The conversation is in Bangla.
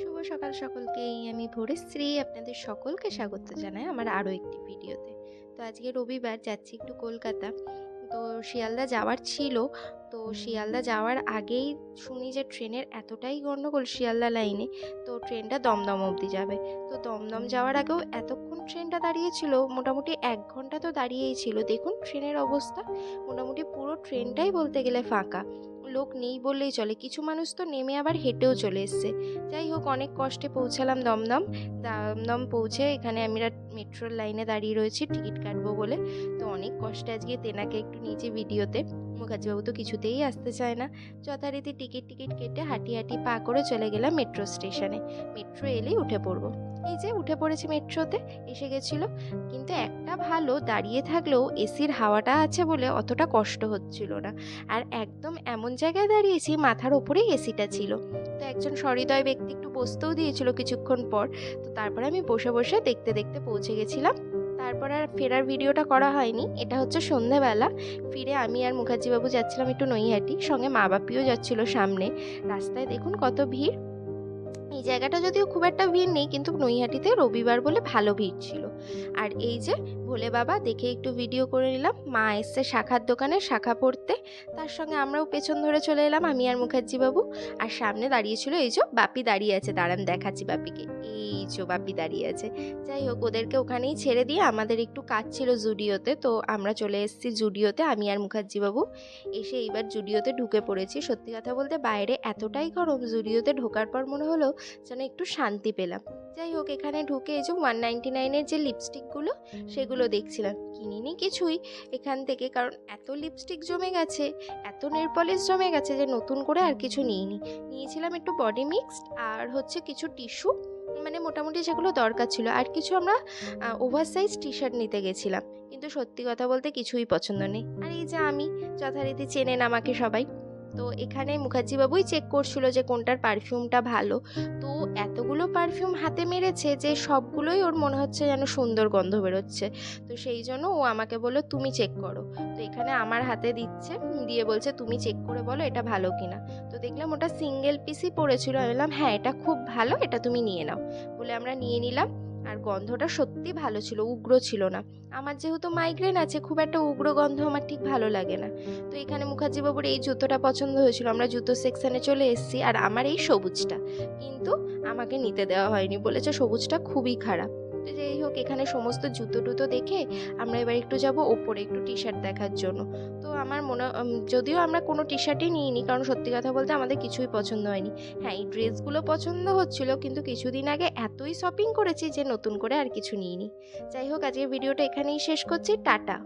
শুভ সকাল সকলকেই। আমি ভোরেশ্রী আপনাদের সকলকে স্বাগত জানাই আমার আরও একটি ভিডিওতে। তো আজকে রবিবার, যাচ্ছি একটু কলকাতা। তো শিয়ালদা যাওয়ার ছিল। তো শিয়ালদা যাওয়ার আগেই শুনি যে ট্রেনের এতটাই গণ্ডগোল শিয়ালদা লাইনে, তো ট্রেনটা দমদম অবধি যাবে। তো দমদম যাওয়ার আগেও এতক্ষণ ট্রেনটা দাঁড়িয়েছিল, মোটামুটি এক ঘণ্টা তো দাঁড়িয়েই ছিল। দেখুন ট্রেনের অবস্থা। মোটামুটি পুরো ট্রেনটাই বলতে গেলে ফাঁকা। লোক নেই বললেই চলে। কিছু মানুষ তো নেমে আবার হেঁটেও চলে এসছে। যাই হোক, অনেক কষ্টে পৌঁছালাম দমদম। দমদম পৌঁছে এখানে আমি মেট্রোর লাইনে দাঁড়িয়ে রয়েছি, টিকিট কাটবো বলে। তো অনেক কষ্টে আজকে তেনাকে একটু নিচে ভিডিওতে। মুখার্জিবাবু তো কিছুতেই আসতে চায় না। যথারীতি টিকিট টিকিট কেটে হাঁটি হাঁটি পা করে চলে গেলাম মেট্রো স্টেশনে। মেট্রো এলেই উঠে পড়ব। এই যে উঠে পড়েছি মেট্রোতে, এসে গেছিল। কিন্তু একটা ভালো দাঁড়িয়ে থাকলেও এসির হাওয়াটা আছে বলে অতটা কষ্ট হচ্ছিল না। আর একদম এমন জায়গায় দাঁড়িয়েছি মাথার ওপরেই এসিটা ছিল। তো একজন সহৃদয় ব্যক্তি একটু বসতেও দিয়েছিল কিছুক্ষণ পর। তো তারপরে আমি বসে বসে দেখতে দেখতে পৌঁছে গেছিলাম। তারপর আর ফেরার ভিডিওটা করা হয়নি। এটা হচ্ছে সন্ধেবেলা ফিরে আমি আর মুখার্জিবাবু যাচ্ছিলাম একটু নৈহাটি। সঙ্গে মা বাপিও যাচ্ছিল সামনে। রাস্তায় দেখুন কত ভিড়। জায়গাটা যদিও খুব একটা ভিড় নেই, কিন্তু নৈহাটিতে রবিবার বলে ভালো ভিড় ছিল। আর এই যে ভোলে বাবা, দেখে একটু ভিডিও করে নিলাম। মা এসছে শাখার দোকানে শাখা পড়তে। তার সঙ্গে আমরাও পেছন ধরে চলে এলাম, আমি আর মুখার্জি বাবু আর সামনে দাঁড়িয়েছিল এই যে বাপি দাঁড়িয়ে আছে। দাঁড়ান, দেখাচ্ছি বাপিকে। এই যে বাপি দাঁড়িয়ে আছে। যাই হোক, ওদেরকে ওখানেই ছেড়ে দিয়ে আমাদের একটু কাজ ছিল জুডিওতে, তো আমরা চলে এসেছি জুডিওতে, আমি আর মুখার্জি বাবু এসে এইবার জুডিওতে ঢুকে পড়েছি। সত্যি কথা বলতে বাইরে এতটাই গরম, জুডিওতে ঢোকার পর মনে হলো যেন একটু শান্তি পেলাম। যাই হোক, এখানে ঢুকে এই যে ওয়ান নাইনটি নাইনের যে লিপস্টিকগুলো সেগুলো দেখছিলাম। কিনিনি কিছুই এখান থেকে, কারণ এত লিপস্টিক জমে গেছে, এত নেল পলিশ জমে গেছে যে নতুন করে আর কিছু নিইনি। নিয়েছিলাম একটু বডি মিক্সড আর হচ্ছে কিছু টিস্যু মানে মোটামুটি যেগুলো দরকার ছিল। আর কিছু আমরা ওভার সাইজ টি শার্ট নিতে গেছিলাম। কিন্তু সত্যি কথা বলতে কিছুই পছন্দ নেই। আর এই যে আমি, যথারীতি চেনেন আমাকে সবাই। তো এখানে মুখার্জিবাবুই চেক করছিল যে কোনটার পারফিউমটা ভালো। তো এতগুলো পারফিউম হাতে মেরেছে যে সবগুলোই ওর মনে হচ্ছে যেন সুন্দর গন্ধ বেরোচ্ছে। তো সেই জন্য ও আমাকে বলল, তুমি চেক করো। তো এখানে আমার হাতে দিচ্ছে, দিয়ে বলছে, তুমি চেক করে বলো এটা ভালো কিনা। তো দেখলাম ওটা সিঙ্গেল পিসই পড়েছিল। আমি বললাম হ্যাঁ এটা খুব ভালো, এটা তুমি নিয়ে নাও। বলে আমরা নিয়ে নিলাম। আর গন্ধটা সত্যি ভালো ছিল, উগ্র ছিল না। আমার যেহেতু মাইগ্রেন আছে, খুব একটা উগ্র গন্ধ আমার ঠিক ভালো লাগে না। তো এখানে মুখার্জি বাবুর এই জুতোটা পছন্দ হয়েছিল। আমরা জুতো সেকশানে চলে এসেছি আর আমার এই সবুজটা। কিন্তু আমাকে নিতে দেওয়া হয়নি বলেছে সবুজটা খুবই খারাপ। যাই হোক, এখানে সমস্ত জুতো টুতো দেখে আমরা এবার একটু যাব ওপরে একটু টি শার্ট দেখার জন্য। তো আমার মনে যদিও আমরা কোনো টি শার্টই নিইনি, কারণ সত্যি কথা বলতে আমাদের কিছুই পছন্দ হয়নি। হ্যাঁ এই ড্রেসগুলো পছন্দ হচ্ছিল, কিন্তু কিছুদিন আগে এতই শপিং করেছি যে নতুন করে আর কিছু নিইনি। যাই হোক, আজকের ভিডিওটা এখানেই শেষ করছি, টাটা।